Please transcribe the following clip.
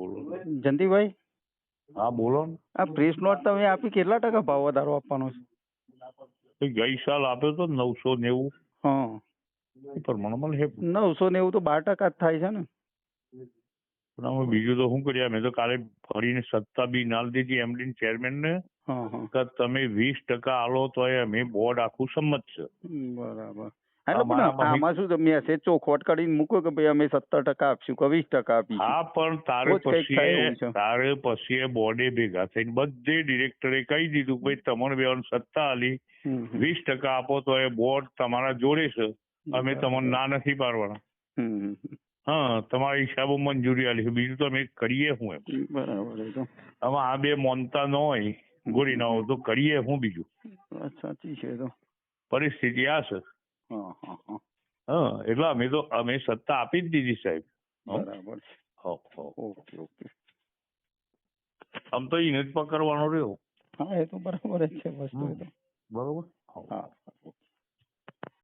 બોલો જયંતિભાઈ હા બોલો ને. આ પ્રેસ નોટ તમે આપી કેટલા ટકા ભાવ વધારો આપવાનો છે? ગઈ સાલ આપ્યો તો નવસો નેવું. હા. એ પ્રમાણે મળે નવસો નેવું તો બાર ટકા જ થાય છે ને. પણ અમે બીજું તો શું કર્યા મેં તો કાલે ફરીને સત્તા બી નાલ દીધી એમડી ચેરમેન ને કે તમે વીસ ટકા આલો તો અમે બોર્ડ આખું સંમત છે. બરાબર. અમારા આમાં શું મેસેજ ચોખવટ કરીને મૂકો કે ભાઈ અમે સત્તર ટકા આપશું કે વીસ ટકા આપીશું? હા પણ તારે રોજ કંઈક થાય પછી છે. તારે પછી એ બોર્ડે ભેગા થઈને બધે ડિરેક્ટરે કહી દીધું કે ભાઈ તમને બેવાનું સત્તા આલી હમ, હમ. વીસ ટકા આપો તો એ બોર્ડ તમારા જોડે છે. અમે તમને ના નથી પાડવાના. હમ. હા તમારા હિસાબો મંજૂરી આલી છે. બીજું તો અમે કરીએ હું એમ. બરાબર એ તો. હવે આ બે મોનતા ન હોય ગોળી ના હોય તો કરીએ હું બીજું. વાત સાચી છે એ તો. પરિસ્થિતિ આ છે. હા. એટલે અમે તો અમે સત્તા આપી જ દીધી સાહેબ. બરાબર. Okay okay. આમ તો એને જ પકડવાનો રહ્યો. હા એ તો બરાબર જ છે વસ્તુ બરોબર? હા.